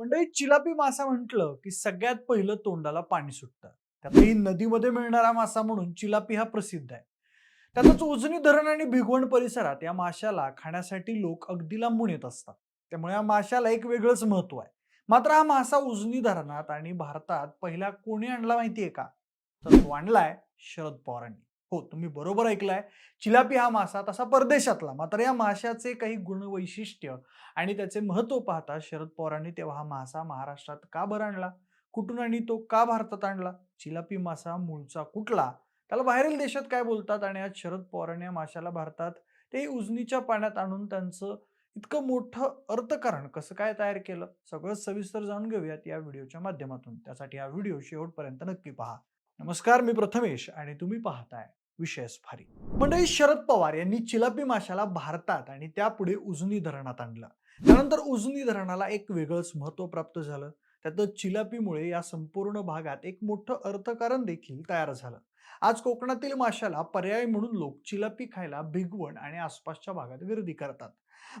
म्हणजे चिलापी मासा म्हटलं की सगळ्यात पहिलं तोंडाला पाणी सुटतं. त्यातही नदीमध्ये मिळणारा मासा म्हणून चिलापी हा प्रसिद्ध आहे. त्यातच उजनी धरण आणि भिगवण परिसरात या माशाला खाण्यासाठी लोक अगदी लांबून येत असतात. त्यामुळे या माशाला एक वेगळंच महत्त्व आहे. मात्र हा मासा उजनी धरणात आणि भारतात पहिला कोणी आणला माहितीये का? तर तो आणलाय शरद पवारांनी. हो तुम्ही बरोबर ऐकलाय. चिलापी हा मासा तसा परदेशातला मात्र या माशाचे काही गुणवैशिष्ट्य आणि त्याचे महत्त्व पाहता शरद पवारांनी तेव्हा हा मासा महाराष्ट्रात का बरं आणला? कुठून आणि तो का भारतात आणला? चिलापी मासा मूळचा कुठला? त्याला बाहेरील देशात काय बोलतात आणि आज शरद पवारांनी या माशाला भारतात ते उजनीच्या पाण्यात आणून त्यांचं इतकं मोठं अर्थकारण कसं काय तयार केलं? सगळं सविस्तर जाणून घेऊयात या व्हिडिओच्या माध्यमातून. त्यासाठी हा व्हिडिओ शेवटपर्यंत नक्की पहा. नमस्कार मी प्रथमेश आणि तुम्ही पाहताय विशेष फारी मंडळी शरद पवार यांनी चिलापी माशाला भारतात आणि त्यापुढे उजनी धरणात आणलं. त्यानंतर उजनी धरणाला एक वेगळंच महत्त्व प्राप्त झालं. त्यातच चिलापीमुळे या संपूर्ण भागात एक मोठं अर्थकारण देखील तयार झालं. आज कोकणातील माशाला पर्याय म्हणून लोक चिलापी खायला भिगवण आणि आसपासच्या भागात गर्दी करतात.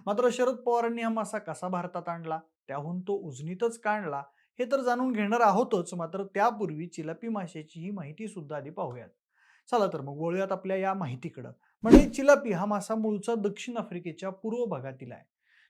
मात्र शरद पवारांनी हा मासा कसा भारतात आणला? त्याहून तो उजनीतच का आणला? हे तर जाणून घेणार आहोतच मात्र त्यापूर्वी चिलापी माशाची ही माहिती सुद्धा आधी पाहूयात. चला तर मग वळूयात आपल्या या माहितीकडं. म्हणजे चिलापी हा मासा मूळचा दक्षिण आफ्रिकेच्या पूर्व भागातील आहे.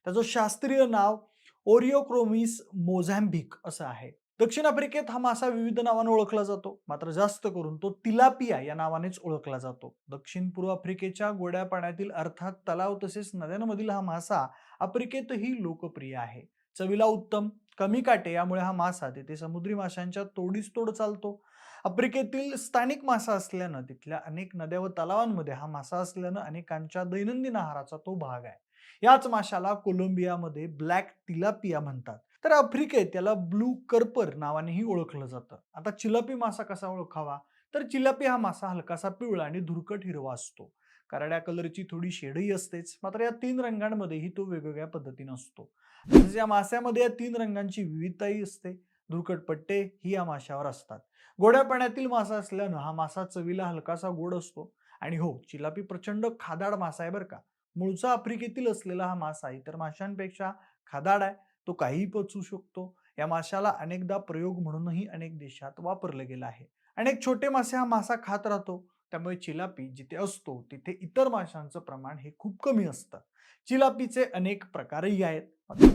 त्याचं शास्त्रीय नाव ओरिओक्रोमिस मोझॅम्बिक असं आहे. दक्षिण आफ्रिकेत हा मासा विविध नावाने ओळखला जातो. मात्र जास्त करून तो तिलापिया या नावानेच ओळखला जातो. दक्षिण पूर्व आफ्रिकेच्या गोड्या पाण्यातील अर्थात तलाव तसेच नद्यांमधील हा मासा आफ्रिकेतही लोकप्रिय आहे. चवीला उत्तम कमी काटे यामुळे हा मासा तेथे समुद्री माशांच्या तोडीस तोड चालतो. आफ्रिकेतील स्थानिक मासा असल्यानं तिथल्या अनेक नद्या व तलावांमध्ये हा मासा असल्यानं अनेकांच्या दैनंदिन आहाराचा तो भाग आहे. याच माशाला कोलंबियामध्ये ब्लॅक तिलापिया म्हणतात. तर आफ्रिकेत त्याला ब्लू कर्पर नावानेही ओळखलं जातं. आता चिलापी मासा कसा ओळखावा? तर चिलापी हा मासा हलकासा पिवळा आणि धुरकट हिरवा असतो. करड्या कलरची थोडी शेडही असतेच. मात्र या तीन रंगांमध्येही तो वेगवेगळ्या पद्धतीने असतो. तसेच या मास्यामध्ये या तीन रंगांची विविधताही असते. धुरकट पट्टे ही या माशावर असतात. गोड्या पाण्यातील मासा असल्यानं हा मासा चवीला हलकासा गोड असतो. आणि हो चिलापी प्रचंड खादाड मासा आहे बरं का. मूळचा आफ्रिकेतील असलेला हा मासा इतर माशांपेक्षा खादाड आहे. तो काहीही पचू शकतो. या माशाला अनेकदा प्रयोग म्हणूनही अनेक देशात वापरलं गेलं आहे. अनेक छोटे मासे हा मासा खात राहतो. त्यामुळे चिलापी जिथे असतो तिथे इतर माशांचं प्रमाण हे खूप कमी असतं. चिलापीचे अनेक प्रकारही आहेत.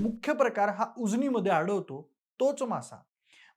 मुख्य प्रकार हा उजनीमध्ये आढळतो. तोच मासा.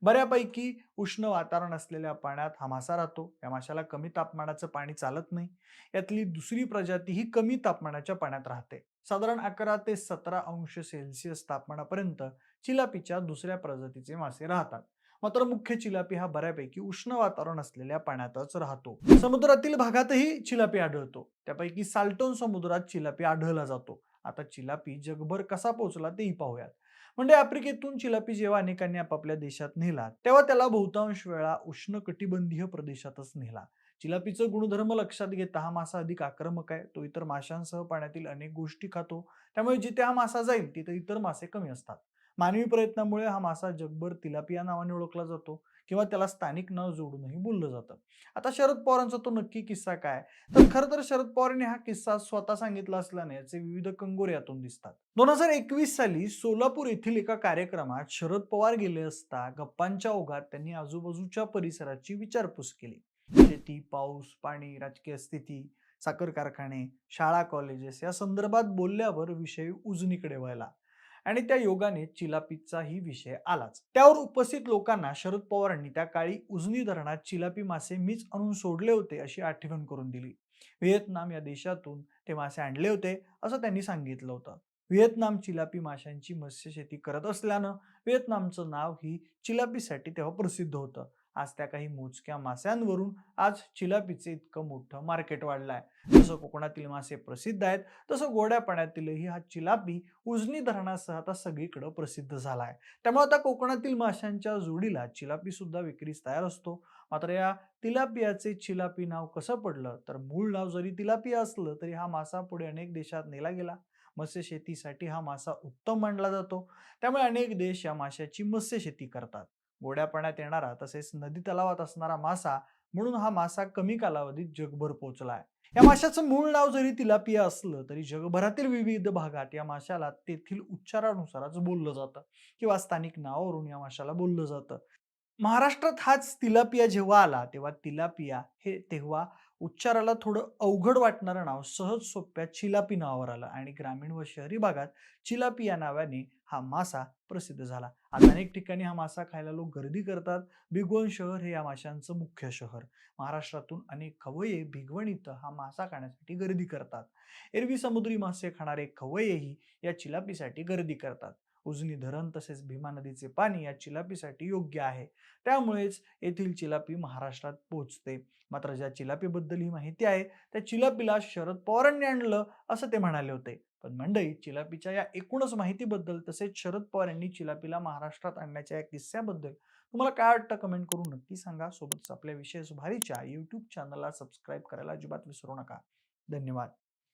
बऱ्यापैकी उष्ण वातावरण असलेल्या पाण्यात हा मासा राहतो. या माशाला कमी तापमानाचं पाणी चालत नाही. यातली दुसरी प्रजाती ही कमी तापमानाच्या पाण्यात राहते. साधारण अकरा ते सतरा अंश सेल्सिअस तापमानापर्यंत चिलापीच्या दुसऱ्या प्रजातीचे मासे राहतात. मात्र मुख्य चिलापी हा बऱ्यापैकी उष्ण वातावरण असलेल्या पाण्यातच राहतो. समुद्रातील भागातही चिलापी आढळतो. त्यापैकी साल्टोन समुद्रात चिलापी आढळला जातो. आता चिलापी जगभर कसा पोहोचला तेही पाहूयात. म्हणजे आफ्रिकेतून चिलापी जेव्हा अनेकांनी आपापल्या देशात नेला तेव्हा त्याला बहुतांश वेळा उष्ण कटिबंधीय प्रदेशातच नेला. चिलापीचं गुणधर्म लक्षात घेता हा मासा अधिक आक्रमक आहे तो इतर माशांसह पाण्यातील अनेक गोष्टी खातो. त्यामुळे जिथे हा मासा जाईल तिथे इतर मासे कमी असतात. मानवी प्रयत्नामुळे हा मासा जगभर तिलापिया नावाने ओळखला जातो किंवा त्याला स्थानिक नाव जोडूनही बोललं जातं. आता शरद पवारांचा तो नक्की किस्सा काय? तर खरं तर शरद पवारांनी हा किस्सा स्वतः सांगितला असल्याने याचे विविध कंगोरे यातून दिसतात. दोन हजार एकवीस साली सोलापूर येथील एका कार्यक्रमात शरद पवार गेले असता गप्पांच्या ओघात त्यांनी आजूबाजूच्या परिसराची विचारपूस केली. शेती पाऊस पाणी राजकीय स्थिती साखर कारखाने शाळा कॉलेजेस या संदर्भात बोलल्यावर विषय उजनीकडे व्हायला. आणि त्या योगाने चिलापीचाही विषय आलाच. त्यावर उपस्थित लोकांना शरद पवारांनी त्या काळी उजनी धरणात चिलापी मासे मीच आणून सोडले होते अशी आठवण करून दिली. व्हिएतनाम या देशातून ते मासे आणले होते असं त्यांनी सांगितलं होतं. व्हिएतनाम चिलापी माशांची मत्स्यशेती करत असल्यानं व्हिएतनामचं नाव ही चिलापीसाठी तेव्हा प्रसिद्ध होतं. आज त्या काही मोजक्या मास्यांवरून आज चिलापीचं इतकं मोठं मार्केट वाढलं आहे जसं कोकणातील मासे प्रसिद्ध आहेत तसं गोड्या पाण्यातीलही हा चिलापी उजनी धरणासह आता सगळीकडं प्रसिद्ध झाला आहे त्यामुळे आता कोकणातील माशांच्या जोडीला चिलापी सुद्धा विक्रीस तयार असतो. मात्र या तिलापियाचे चिलापी नाव कसं पडलं? तर मूळ नाव जरी तिलापिया असलं तरी हा मासा पुढे अनेक देशात नेला गेला. मत्स्यशेतीसाठी हा मासा उत्तम मानला जातो. त्यामुळे अनेक देश या माशाची मत्स्यशेती करतात. गोड्या पाण्यात येणारा तसेच नदी तलावात असणारा मासा म्हणून हा मासा कमी कालावधीत जगभर पोहोचलाय. या माशाचं मूळ नाव जरी तिलापिया असलं तरी जगभरातील विविध भागात या माशाला तेथील उच्चारानुसारच बोललं जातं किंवा स्थानिक नावावरून या माशाला बोललं जातं. महाराष्ट्रात हाच तिलापिया जेव्हा आला तेव्हा तिलापिया हे तेव्हा उच्चाराला थोडं अवघड वाटणारं नाव सहज सोप्या चिलापी नावावर आलं. आणि ग्रामीण व शहरी भागात चिलापी या नावाने हा मासा प्रसिद्ध झाला. आता अनेक ठिकाणी हा मासा खायला लोक गर्दी करतात. भिगवण शहर हे या माशांचं मुख्य शहर. महाराष्ट्रातून अनेक खवये भिगवण इथं हा मासा खाण्यासाठी गर्दी करतात. एरवी समुद्री मासे खाणारे खवयेही या चिलापीसाठी गर्दी करतात. उजनी धरण तसेच भीमा नदीचे पाणी या चिलापीसाठी योग्य आहे. त्यामुळेच येथील चिलापी महाराष्ट्रात पोहोचते. मात्र ज्या चिलापीबद्दल ही माहिती आहे त्या चिलापीला शरद पवारांनी आणलं असं ते म्हणाले होते. पण मंडई चिलापीच्या या एकूणच माहितीबद्दल तसेच शरद पवार यांनी चिलापीला महाराष्ट्रात आणण्याच्या या किस्स्याबद्दल तुम्हाला काय वाटतं कमेंट करून नक्की सांगा. सोबतच आपल्या विशेष भारीच्या यूट्यूब चॅनलला सबस्क्राईब करायला अजिबात विसरू नका. धन्यवाद.